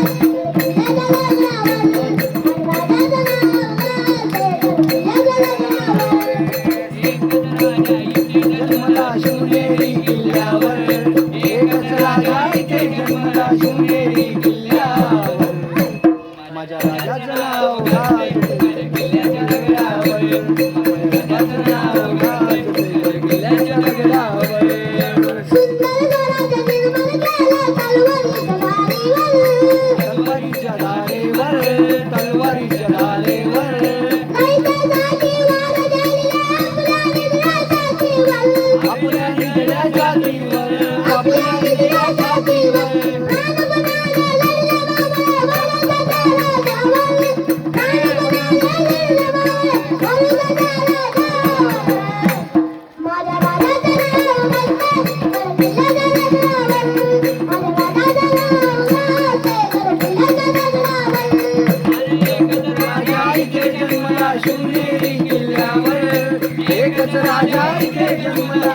Música Shivneri किल्ल्यावर एकच राजा इथे जन्मला